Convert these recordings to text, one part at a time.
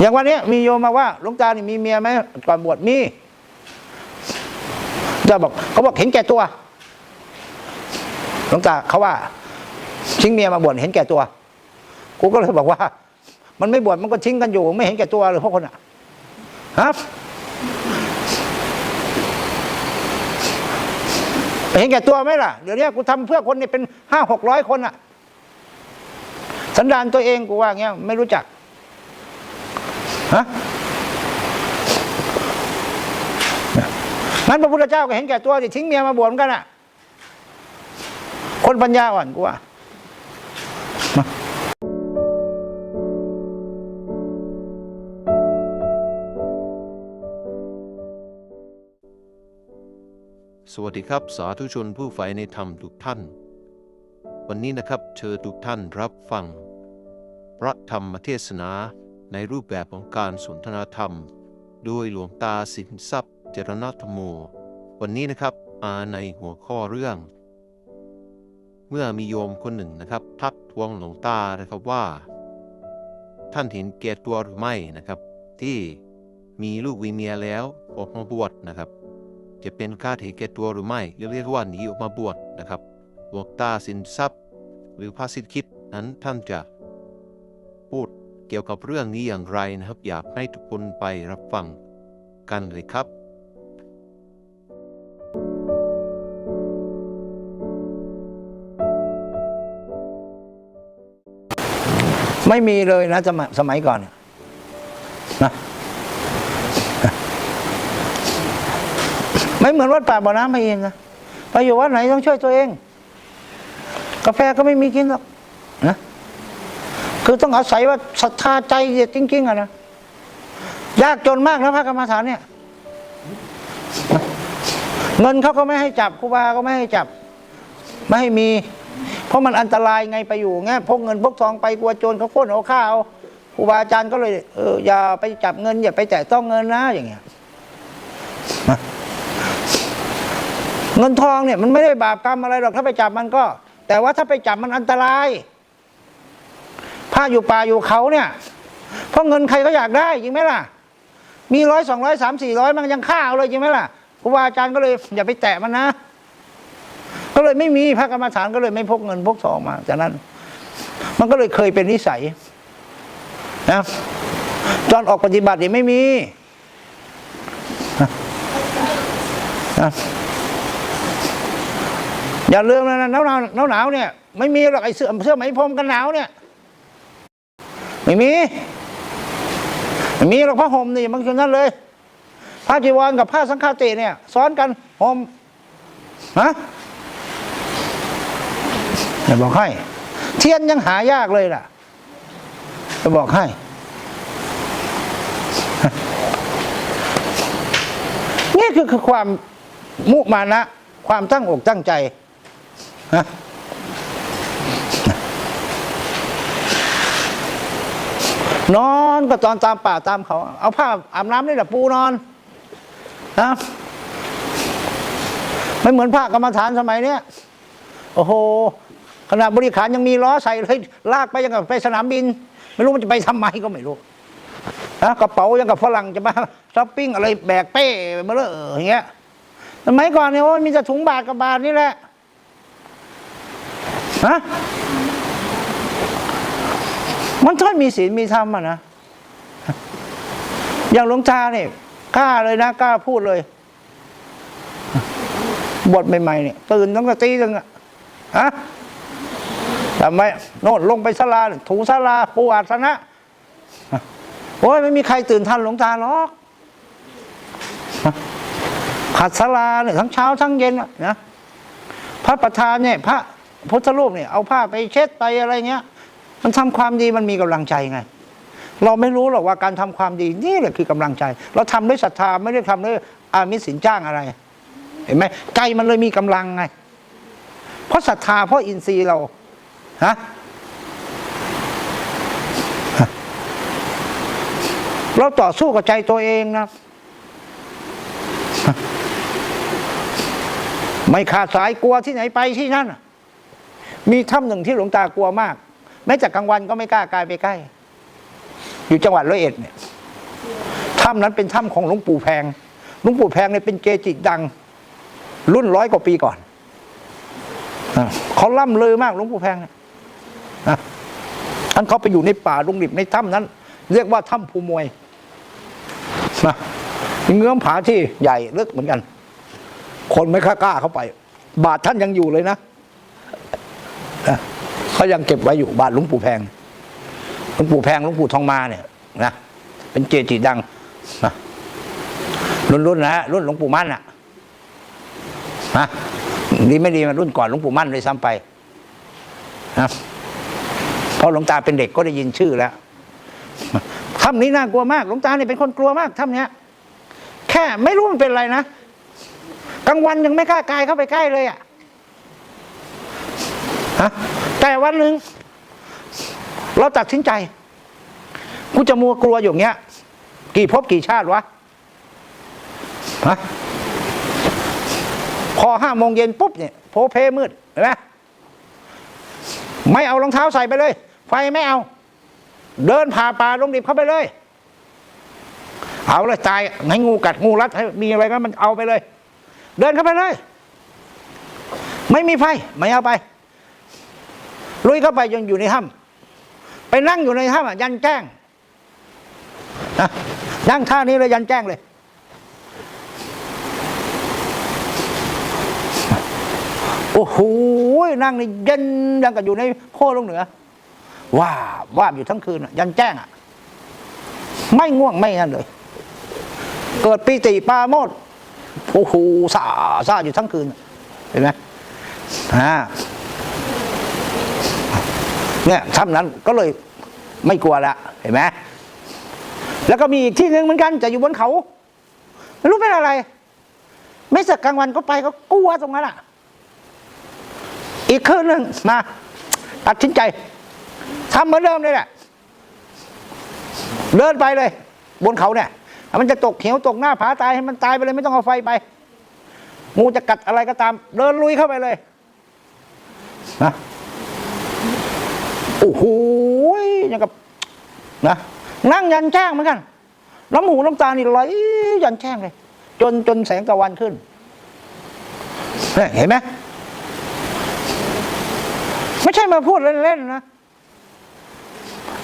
อย่างวันนี้มีโยมมาว่าหลวงตานี่มีเมียไหมก่อนบวชมีจะบอกเขาบอกเห็นแก่ตัวหลวงตาเขาว่าทิ้งเมียมาบวชเห็นแก่ตัวกูก็เลยบอกว่า มันไม่บวชมันก็ทิ้งกันอยู่ ไม่เห็นแก่ตัวเลยพวกคนอะฮะเห็นแก่ตัวไหมล่ะ เดี๋ยวนี้กูทำเพื่อคนนี่เป็นห้าหกร้อยคนอะ สันดานตัวเองกูว่าเงี้ยไม่รู้จัก ฮะงั้นพระพุทธเจ้าก็เห็นแก่ตัวดิทิ้งเมียมาบวชเหมือนกันอะ คนปัญญาอ่อนกูว่าสวัสดีครับสาธุชนผู้ใฝ่ในธรรมทุกท่าน วันนี้นะครับเชิญทุกท่านรับฟัง พระธรรมเทศนา ในรูปแบบของการสนทนาธรรมโดยหลวงตาสินทรัพย์ เจรณธรรมโม วันนี้นะครับอาในหัวข้อเรื่อง เมื่อมีโยมคนหนึ่งนะครับ ทักทวงหลวงตานะครับว่า ท่านเห็นแก่ตัวหรือไม่นะครับ ที่มีลูกวีเมียแล้วออกมาบวชนะครับ จะเป็นการเห็นแก่ตัวหรือไม่เรียกว่าหนีออกมาบวชนะครับหลวงตาสินทรัพย์ หรือพระสิทธิคิดนั้นท่านจะพูด เกี่ยวกับเรื่องนี้อย่างไรนะครับ อยากให้ทุกคนไปรับฟังกันเลยครับไม่มีเลยนะสมัยสมัยก่อนนะไม่เหมือนวัดป่าบ่อน้ำไม่เองนะไปอยู่วัดไหนต้องช่วยตัวเอง กาแฟก็ไม่มีกินหรอกนะ คือต้องอาศัยว่าศรัทธาใจเด็ดจริง ๆอะนะยากจนมากนะพระกรรมฐานเนี่ย เงินเขาก็ไม่ให้จับครูบาก็ไม่ให้จับ ไม่ให้มี เพราะมันอันตรายไงไปอยู่ไงพกเงินพกทองไปกลัวโจรเขาปล้นเอาข้าวครูบาอาจารย์ก็เลยเอออย่าไปจับเงิน อย่าไปแตะต้องเงินนะอย่างเงี้ยเงินทองเนี่ยมันไม่ได้บาปกรรมอะไรหรอกถ้าไปจับมันก็ แต่ว่าถ้าไปจับมันอันตราย ผ้าอยู่ป่าอยู่เขาเนี่ย เพราะเงินใครก็อยากได้จริงไหมล่ะ มีร้อยสองร้อยสามสี่ร้อยมันยังฆ่าเอาเลยจริงไหมล่ะครูบาอาจารย์ก็เลยอย่าไปแตะมันนะ ก็เลยไม่มีพระกรรมฐานก็เลยไม่พกเงินพกทองมาจากนั้น มันก็เลยเคยเป็นนิสัยนะตอนออกปฏิบัติเนี่ยไม่มีนะอย่าลืมนะหนาวหนาวหนาวหนาวเนี่ย ไม่มีหรอกไอ้เสื้อเสื้อไหมพรมกันหนาวเนี่ย ไม่มีไม่มีหรอกผ้าห่มนี่มันคือนั่นเลยผ้าจีวรกับผ้าสังฆาติเนี่ย ซ้อนกันห่มฮะจะบอกให้ เทียนยังหายากเลยล่ะจะบอกให้นี่คือคือความมุมานะ ความตั้งอกตั้งใจนะ นอนก็ตอนตามป่าตามเขา เอาผ้าอาบน้ำนี่แหละปูนอนนะไม่เหมือนผ้ากรรมฐานสมัยเนี้ยโอ้โหขณะบริขารยังมีล้อใส่เลยลากไปยังกับไปสนามบิน ไม่รู้มันจะไปทำไมก็ไม่รู้นะกระเป๋ายังกับฝรั่งจะมาช้อปปิ้งอะไรแบกเป้มาเลยอย่างเงี้ยสมัยก่อนเนี่ยโอ้มีแต่ถุงบาทกับบาทนี่แหละฮะ มันท่านมีศีลมีธรรมอะนะ อย่างหลวงตาเนี่ยกล้าเลยนะกล้าพูดเลย บทใหม่ๆเนี่ยตื่นตั้งแต่ตีหนึ่งอะฮะทำไมโน่นลงไปศาลาถูศาลาปูอาสนะโอ้ยไม่มีใครตื่นทันหลวงตาหรอกขัดศาลาเนี่ยทั้งเช้าทั้งเย็นนะพระประธานเนี่ย พระพุทธรูปเนี่ยเอาผ้าไปเช็ดไปอะไรเงี้ย มันทำความดีมันมีกำลังใจไง เราไม่รู้หรอกว่าการทำความดีนี่แหละคือกำลังใจ เราทำด้วยศรัทธาไม่ได้ทำด้วยอามิสสินจ้างอะไร เห็นไหมใจมันเลยมีกำลังไง เพราะศรัทธาเพราะอินทรีย์เราฮะเราต่อสู้กับใจตัวเองนะ ไม่ขาดสายกลัวที่ไหนไปที่นั่น มีถ้ำหนึ่งที่หลวงตากลัวมาก แม้แต่กลางวันก็ไม่กล้ากายไปใกล้ อยู่จังหวัดร้อยเอ็ดเนี่ยถ้ำนั้นเป็นถ้ำของหลวงปู่แพงหลวงปู่แพงเนี่ยเป็นเกจิดัง รุ่นร้อยกว่าปีก่อนเขาล่ำเลือมากหลวงปู่แพงเนี่ยอะท่านเขาไปอยู่ในป่าลุงดิบในถ้ำนั้น เรียกว่าถ้ำภูมวยนะเงื้อมผาที่ใหญ่ลึกเหมือนกัน คนไม่ค่อยกล้าเข้าไป บาทท่านยังอยู่เลยนะอะ เขายังเก็บไว้อยู่บาทหลวงปู่แพงหลวงปู่แพงหลวงปู่ทองมาเนี่ยนะเป็นเจจิดังนะรุ่นรุ่นนะฮะรุ่นหลวงปู่มั่นอะนะดีไม่ดีมารุ่นก่อนหลวงปู่มั่นเลยซ้ำไปนะเพราะหลวงตาเป็นเด็กก็ได้ยินชื่อแล้วถ้ำนี้น่ากลัวมากหลวงตาเนี่ยเป็นคนกลัวมากถ้ำเนี้ย แค่ไม่รู้มันเป็นอะไรนะกลางวันยังไม่กล้ากายเข้าไปใกล้เลยอะฮะ แต่วันหนึ่งเราตัดสินใจกูจะมัวกลัวอย่างเงี้ย กี่ภพกี่ชาติวะฮะพอห้าโมงเย็นปุ๊บเนี่ยโพเพมืดเห็นไหมไม่เอารองเท้าใส่ไปเลย ไฟไม่เอา เดินผ่าป่าลงดิบเข้าไปเลย เอาเลยตายให้งูกัดงูรัดให้มีอะไรก็มันเอาไปเลย เดินเข้าไปเลย ไม่มีไฟไม่เอาไป ลุยเข้าไปยังอยู่ในถ้ำไปนั่งอยู่ในถ้ำอะยันแจ้งนะนั่งท่านี้เลยยันแจ้งเลย โอ้โหนั่งนี่เย็นยังกับอยู่ในโพลงเหนือว้าว่าอยู่ทั้งคืนอะยันแจ้งอะ ไม่ง่วงไม่นั่นเลย เกิดปีติปาโมดโอ้โหซาซาอยู่ทั้งคืน เห็นไหมอ่า เนี่ยถ้ำนั้นก็เลยไม่กลัวละเห็นไหมแล้วก็มีอีกที่หนึ่งเหมือนกันจะอยู่บนเขาไม่รู้เป็นอะไร ไม่สักกลางวันก็ไปก็กลัวตรงนั้นอะ อีกคืนหนึ่งมาตัดสินใจทำเหมือนเดิมเลยแหละเดินไปเลย บนเขาเนี่ยมันจะตกเขียวตกหน้าผาตายให้มันตายไปเลยไม่ต้องเอาไฟไปงูจะกัดอะไรก็ตาม เดินลุยเข้าไปเลยนะ โอ้โหอย่างกับนะนั่งยันแจ้งเหมือนกันน้ำหูน้ำตานี่ไหลยันแจ้งเลย จนจนแสงตะวันขึ้นเห็นไหมไม่ใช่มาพูดเล่นๆนะ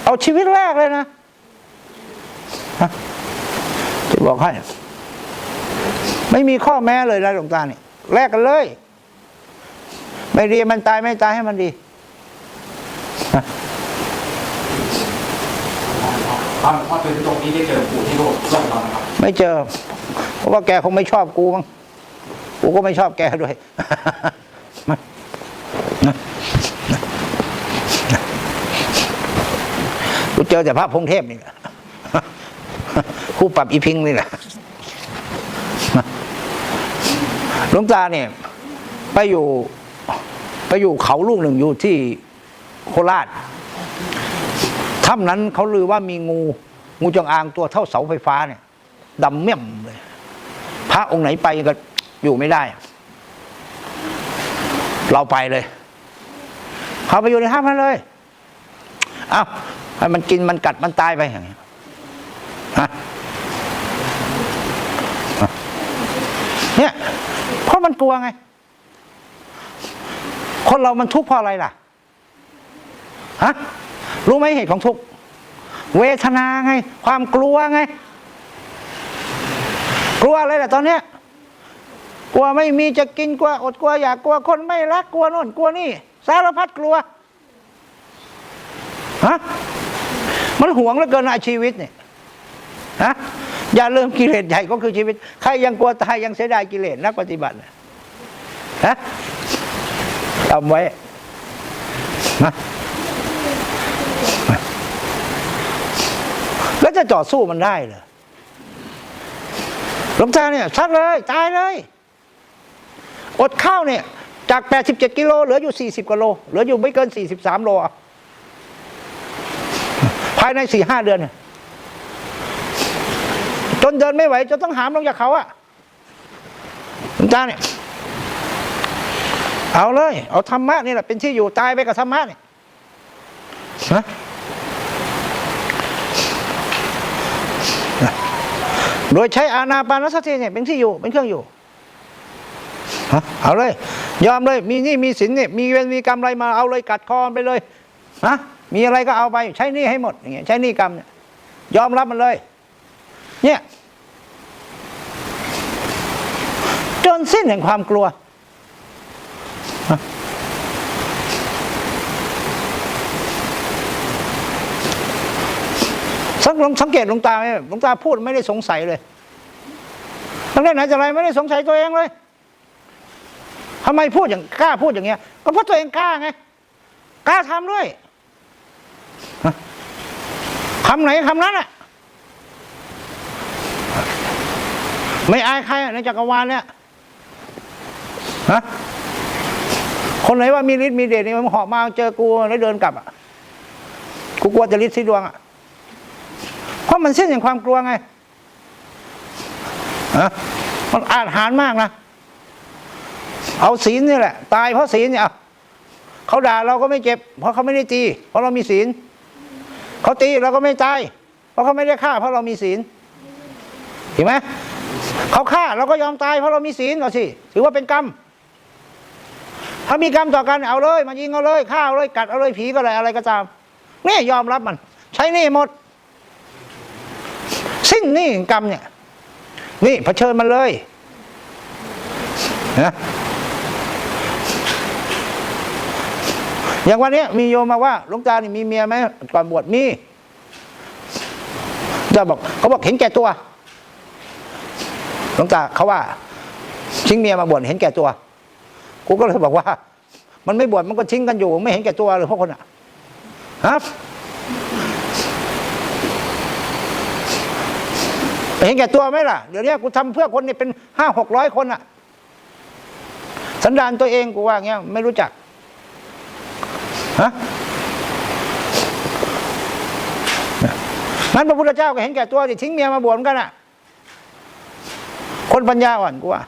เอาชีวิตแรกเลยนะจะบอกให้ ไม่มีข้อแม้เลยนะหลวงตาเนี่ยแลกกันเลย ไม่ดีมันตายไม่ตายให้มันดี ตอนพอถึงตรงนี้ได้เจอปู่ที่โลกโลกเรานะครับ ไม่เจอ เพราะว่าแกคงไม่ชอบกูมั้งกูก็ไม่ชอบแกด้วยกูเจอแต่พระพงเทพนี่แหละคู่ปรับอีพิงนี่แหละหลวงตาเนี่ย ไปอยู่ ไปอยู่เขาลูกหนึ่งอยู่ที่ โคราชถ้ำนั้นเขาลือว่ามีงู งูจงอางตัวเท่าเสาไฟฟ้าเนี่ยดำเมี่ยมเลย พระองค์ไหนไปก็อยู่ไม่ได้ เราไปเลย เขาไปอยู่ในถ้ำนั้นเลย เอาให้มันกินมันกัดมันตายไปอย่างนี้ฮะเนี่ยเพราะมันกลัวไง คนเรามันทุกข์เพราะอะไรล่ะ ฮะรู้ไหมเหตุของทุกข์เวทนาไง ความกลัวไง กลัวอะไรล่ะตอนเนี้ยกลัวไม่มีจะกินกลัวอดกลัวอยากกลัวคนไม่รักกลัวโน่นกลัวนี่ สารพัดกลัวฮะมันหวงเหลือเกินนะชีวิตเนี่ยฮะอย่าลืมกิเลสใหญ่ก็คือชีวิต ใครยังกลัวตายยังเสียดายกิเลสนักปฏิบัตินะฮะจำไว้นะ แล้วจะจอดสู้มันได้เหรอหลวงตาเนี่ยชัดเลยตายเลย อดข้าวเนี่ย จาก 87 กิโลเหลืออยู่ 40กิโลเหลืออยู่ไม่เกิน 43 โลภายใน 4-5 เดือน จนเดินไม่ไหวจนต้องหามลงจากเขาอะหลวงตาเนี่ยเอาเลย เอาธรรมะนี่แหละเป็นที่อยู่ตายไปกับธรรมะเนี่ยนะ โดยใช้อานาปานสติเนี่ยเป็นที่อยู่เป็นเครื่องอยู่ฮะเอาเลย ยอมเลย มีนี่มีสินเนี่ยมีเวรมีกรรมอะไรมาเอาเลยกัดคอมันไปเลยฮะมีอะไรก็เอาไป ใช้นี่ให้หมดอย่างเงี้ยใช้นี่กรรมเนี่ยยอมรับมันเลย เนี่ยจนสิ้นแห่งความกลัวฮะ สังสังเกตหลวงตาไหมหลวงตาพูดไม่ได้สงสัยเลยตั้งแต่ไหนแต่ไรไม่ได้สงสัยตัวเองเลยทำไมพูดอย่างกล้าพูดอย่างเงี้ย ก็เพราะตัวเองกล้าไงกล้าทำด้วยฮะคำไหนคำนั้นอะ ไม่อายใครในจักรวาลเนี่ยฮะคนไหนว่ามีฤทธิ์มีเดชนี่มันหาะมาเจอกูแล้วเดินกลับอะกูกลัวจะฤทธิ์สีดวงอะ ราะมันสิ้นอย่างความกลัวไงฮะมันอาจหารมากนะ เอาศีลนี่แหละ ตายเพราะศีลเนี่ยเขาด่าเราก็ไม่เจ็บ เพราะเขาไม่ได้ตี เพราะเรามีศีลเขาตีเราก็ไม่ตาย เพราะเขาไม่ได้ฆ่า เพราะเรามีศีลเห็นไหมเขาฆ่าเราก็ยอมตายเพราะเรามีศีลเอาสิถือว่าเป็นกรรม ถ้ามีกรรมต่อกันเอาเลยมายิงเอาเลยฆ่าเอาเลยกัดเอาเลยผีก็อะไรอะไรก็ตามนี่ยอมรับมัน ใช้นี่หมด นนี่กรรมเนี่ย นี่เผชิญมันเลยนะอย่างวันนี้มีโยมมาว่าหลวงตานี่มีเมียไหมก่อนบวชมีจะบอกเขาบอกเห็นแก่ตัวหลวงตาเขาว่าทิ้งเมียมาบวชเห็นแก่ตัวกูก็เลยบอกว่า มันไม่บวชมันก็ทิ้งกันอยู่ ไม่เห็นแก่ตัวเลยพวกคนอะฮะไป เห็นแก่ตัวไหมล่ะ เดี๋ยวนี้กูทำเพื่อคนนี่เป็นห้าหกร้อยคนอะ สันดานตัวเองกูว่าเงี้ยไม่รู้จักฮะงั้นพระพุทธเจ้าก็เห็นแก่ตัวดิทิ้งเมียมาบวชกันอะ คนปัญญาอ่อนกูว่า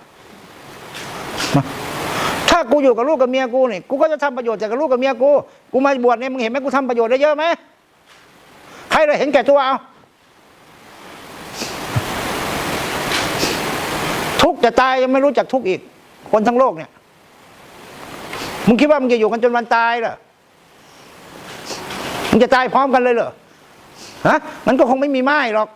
ถ้ากูอยู่กับลูกกับเมียกูนี่กูก็จะทำประโยชน์จากกับลูกกับเมียกู กูมาบวชเนี่ยมึงเห็นไหมกูทำประโยชน์ได้เยอะไหมใครเลยเห็นแก่ตัวเอา ทุกจะตายยังไม่รู้จักทุกอีก คนทั้งโลกเนี่ยมึงคิดว่ามึงจะอยู่กันจนวันตายเหรอมึงจะตายพร้อมกันเลยเหรอฮะมันก็คงไม่มีไม้หรอก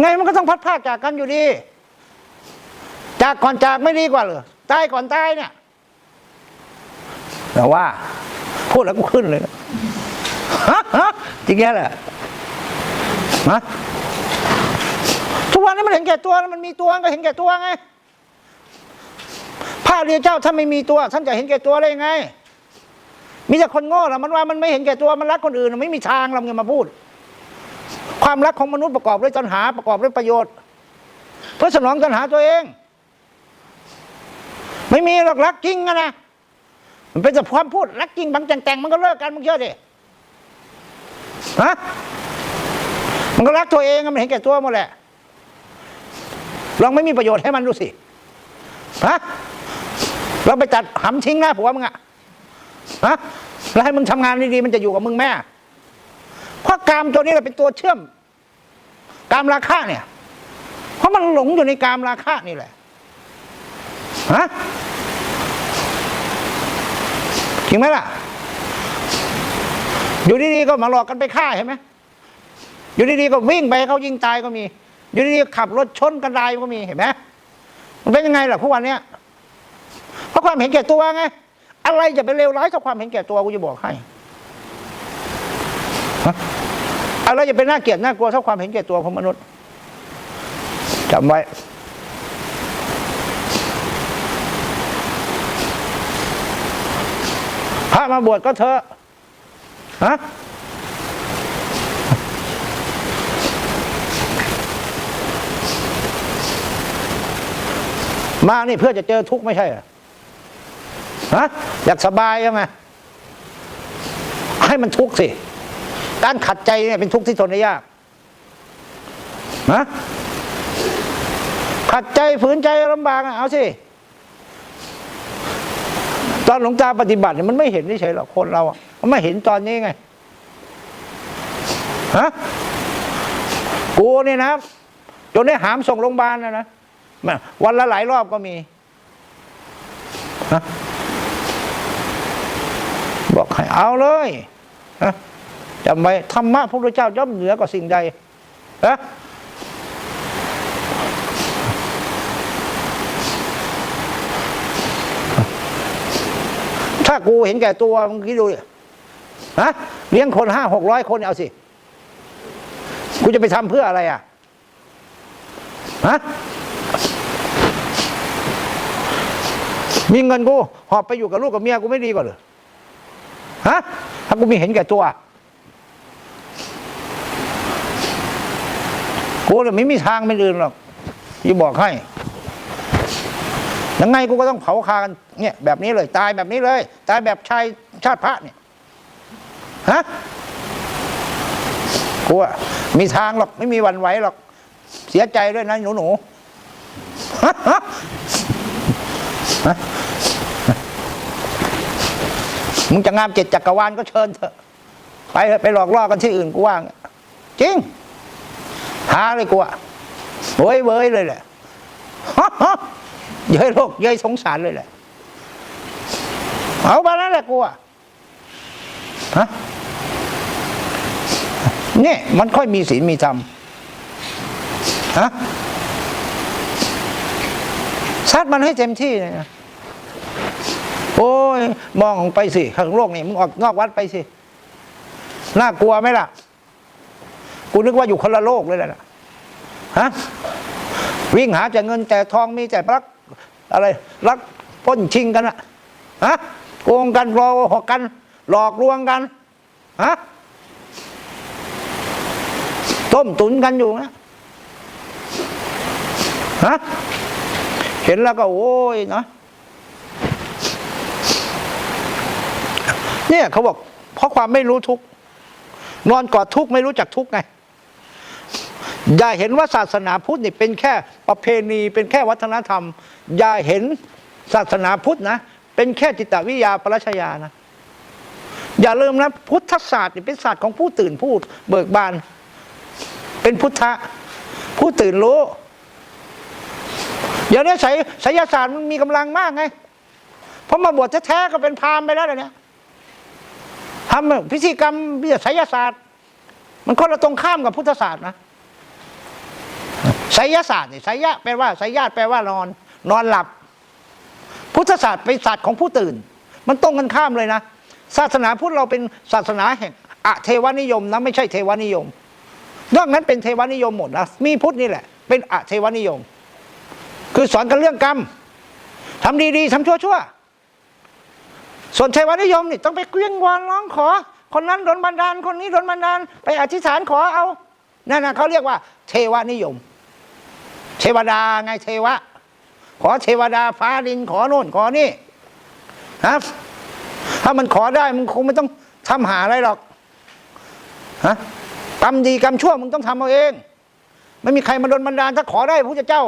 ไงมันก็ต้องพัดพากจากกันอยู่ดี จากก่อนจากไม่ดีกว่าเหรอตายก่อนตายเนี่ยแต่ว่าพูดแล้วกูขึ้นเลยนะฮะฮะจริงแค่แหละ ฮะทุกวันนี้มันเห็นแก่ตัวมันมีตัวก็เห็นแก่ตัวไงพระเรียเจ้าถ้านไม่มีตัว ท่านจะเห็นแก่ตัวได้ยังไง มีแต่คนโง่ละมันว่ามันไม่เห็นแก่ตัวมันรักคนอื่น ไม่มีทางเราเงินมาพูด ความรักของมนุษย์ประกอบด้วยตัณหาประกอบด้วยประโยชน์ เพื่อสนองตัณหาตัวเอง ไม่มีหรอกรักจริงอะนะมันเป็นแต่ความพูดรักจริงบางแต่งแต่งมันก็เลิกกันมึงเชื่อดิฮะ มันก็รักตัวเองมันเห็นแก่ตัวหมดแหละลองไม่มีประโยชน์ให้มันดูสิฮะเราไปจัดหำทิ้งหน้าผัวมึงอะฮะแล้วให้มึงทำงานดีๆมันจะอยู่กับมึงแม่เพราะกามตัวนี้แหละเป็นตัวเชื่อม กามราคะเนี่ย เพราะมันหลงอยู่ในกามราคะนี่แหละฮะจริงไหมล่ะ อยู่ดีๆก็มาหลอกกันไปฆ่าเห็นไหม อยู่ดีๆก็วิ่งไปเขายิงตายก็มี อยู่ดีๆขับรถชนกันตายก็มีเห็นไหมมันเป็นยังไงล่ะพวกวันเนี้ยเพราะความเห็นแก่ตัวไงอะไรจะไปเลวร้ายเท่าความเห็นแก่ตัวกูจะบอกให้อะไรจะเป็นน่าเกลียดน่ากลัวเท่าความเห็นแก่ตัวของมนุษย์จำไว้พระมาบวชก็เถอะฮะ มานี่เพื่อจะเจอทุกข์ไม่ใช่เหรอฮะอยากสบายยังไงให้มันทุกข์สิ การขัดใจเนี่ยเป็นทุกข์ที่ทนได้ยากนะขัดใจฝืนใจลำบากเอาสิตอนหลวงตาปฏิบัติเนี่ยมันไม่เห็นเฉยหรอกคนเราอะมันไม่เห็นตอนนี้ไงฮะกูเนี่ยนะจนได้หามส่งโรงพยาบาลนะนะ วันละหลายรอบก็มีบอกให้เอาเลยฮะจำไว้ธรรมะพระพุทธเจ้าย่อมเหนือกว่าสิ่งใดฮะถ้ากูเห็นแก่ตัวมึงคิดดูดิฮะเลี้ยงคนห้าหกร้อยคนเอาสิ กูจะไปทำเพื่ออะไรอะฮะ มีเงินกูหอบไปอยู่กับลูกกับเมียกูไม่ดีกว่าหรือฮะถ้ากูมีเห็นแก่ตัวกูเลยไม่มีทางไม่อื่นหรอกที่บอกให้ยังไงกูก็ต้องเผาคากันเนี่ยแบบนี้เลย ตายแบบนี้เลย ตายแบบชายชาติพระเนี่ยฮะกูอะมีทางหรอกไม่มีวันไหวหรอก เสียใจด้วยนะหนูหนูฮะฮะ มึงจะงามเจ็ดจักรวาลก็เชิญเถอะ ไปเถอะไปหลอกล่อกันที่อื่นกูว่างจริง หาเลยกูอะเว้ยเว้ยเลยแหละฮะเย้ยโลกเย้ยสงสารเลยแหละ เอาไปนั่นแหละกูอะฮะเนี่ยมันค่อยมีศีลมีธรรมฮะซัดมันให้เต็มที่เลยนะ โอ้ยมองไปสิข้างโลกนี่มึงออกนอกวัดไปสิน่ากลัวไหมล่ะ กูนึกว่าอยู่คนละโลกเลยแหละฮะวิ่งหาแต่เงินแต่ทองมีแต่รักอะไร รักป้นชิงกันอะฮะโกงกันรอหอกกัน หลอกลวงกันฮะต้มตุนกันอยู่นะฮะเห็นแล้วก็โอ้ยเนาะ เนี่ยเขาบอก เพราะความไม่รู้ทุกนอนกอดทุกไม่รู้จักทุกไงอย่าเห็นว่าศาสนาพุทธนี่เป็นแค่ประเพณีเป็นแค่วัฒนธรรม อย่าเห็นศาสนาพุทธนะ เป็นแค่จิตวิทยาปรัชญานะ อย่าลืมนะ พุทธศาสตร์นี่เป็นศาสตร์ของผู้ตื่นผู้เบิกบาน เป็นพุทธะผู้ตื่นรู้เดี๋ยวนี้ไสยไสยศาสตร์มันมีกำลังมากไงเพราะมาบวชแท้ๆก็เป็นพราหมณ์ไปแล้วเดี๋ย ทำพิธีกรรมวิทยาไสยศาสตร์ มันคนละตรงข้ามกับพุทธศาสตร์นะไสยศาสตร์เนี่ไสยะแปลว่าไสยาตแปลว่านอน นอนหลับ พุทธศาสตร์เป็นศาสตร์ของผู้ตื่น มันตรงกันข้ามเลยนะ ศาสนาพุทธเราเป็นศาสนาแห่งอะเทวนิยมนะไม่ใช่เทวนิยมนอกนั้นเป็นเทวนิยมหมดนะมีพุทธนี่แหละ เป็นอะเทวนิยม คือสอนกันเรื่องกรรมทำดีๆทำชั่วๆ ส่วนเทวานิยมนี่ต้องไปเกลี้ยงวานร้องขอ คนนั้นโดนบันดาลคนนี้โดนบันดาลไปอธิษฐานขอเอานั่นนะเขาเรียกว่า เทวนิยม เทวดาไงเทวะ ขอเทวดาฟ้าดินขอโน่นขอนี่ฮะถ้ามันขอได้มึงคงไม่ต้องทำหาอะไรหรอกฮะกรรมดีกรรมชั่วมึงต้องทำเอาเอง ไม่มีใครมาโดนบันดาลถ้าขอได้พระเจ้า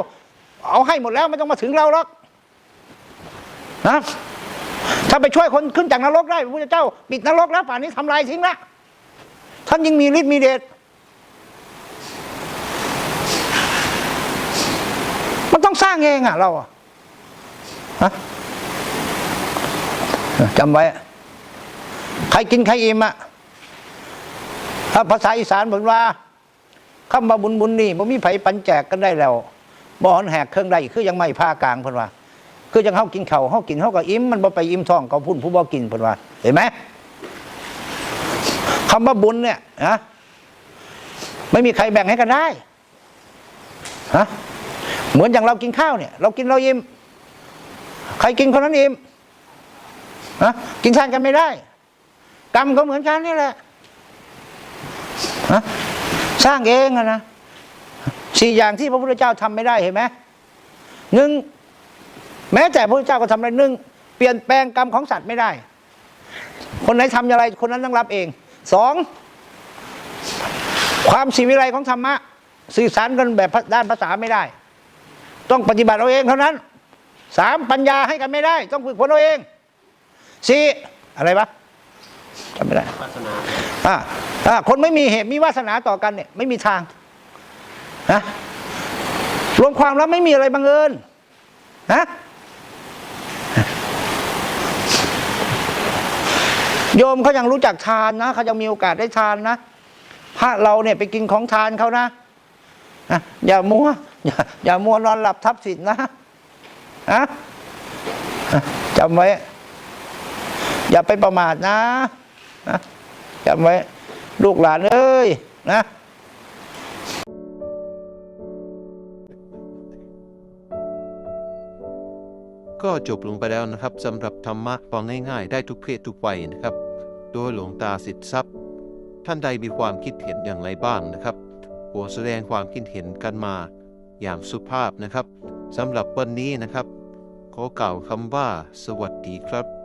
เอาให้หมดแล้วไม่ต้องมาถึงเราหรอกนะ ถ้าไปช่วยคนขึ้นจากนรกได้พระพุทธเจ้า ปิดนรกแล้วป่านนี้ทำลายทิ้งละท่านยังมีฤทธิ์มีเดชมันต้องสร้างเองอะ เราอะฮะจำไว้ ใครกินใครอิ่มอะถ้าภาษาอีสานบอกว่าคำว่าบุญบุญนี่บ่มีไผปันแจกกันได้แล้วบ่อนแหกเครื่องใดคือยังไม่ผ้ากลางเพิ่นว่า คือยังเฮากินเข้าเฮากินเฮาก็อิ่มมันบ่ไปอิ่มท้องเขาพุ่นผู้บ่กินเพิ่นว่า เห็นไหมคำว่าบุญเนี่ยนะไม่มีใครแบ่งให้กันได้ฮะเหมือนอย่างเรากินข้าวเนี่ย เรากินเราอิ่มใครกินคนนั้นอิ่มนะกินทานกันไม่ได้ กรรมก็เหมือนกันนี่แหละนะสร้างเองอะนะสี่อย่างที่พระพุทธเจ้าทำไม่ได้เห็นไหมหนึ่ง แม้แต่พระพุทธเจ้าก็ทำอะไรหนึ่งเปลี่ยนแปลงกรรมของสัตว์ไม่ได้ คนไหนทำอะไรคนนั้นต้องรับเองสองความสีวิไลของธรรมะ สื่อสารกันแบบด้านภาษาไม่ได้ ต้องปฏิบัติเอาเองเท่านั้นสามปัญญาให้กันไม่ได้ ต้องฝึกฝนเอาเองสี่อะไรปะจำไม่ได้อ่าอ่าคนไม่มีเหตุมีวาสนาต่อกันเนี่ย ไม่มีทางนะรวมความแล้วไม่มีอะไรบังเอิญนะ โยมเขายังรู้จักทานนะเขายังมีโอกาสได้ทานนะพระเราเนี่ยไปกินของทานเขานะนะอย่ามัวอย่าอย่ามัวนอนหลับทับสิทธินะนะนะจำไว้ อย่าไปประมาทนะนะจำไว้ ลูกหลานเอ้ยนะ ก็จบลงไปแล้วนะครับสำหรับธรรมะฟังง่ายๆ ได้ทุกเพศทุกวัยนะครับ โดยหลวงตาสิทธิทรัพย์ ท่านใดมีความคิดเห็นอย่างไรบ้างนะครับโปรดแสดงความคิดเห็นกันมาอย่างสุภาพนะครับสำหรับวันนี้นะครับ ขอกล่าวคำว่าสวัสดีครับ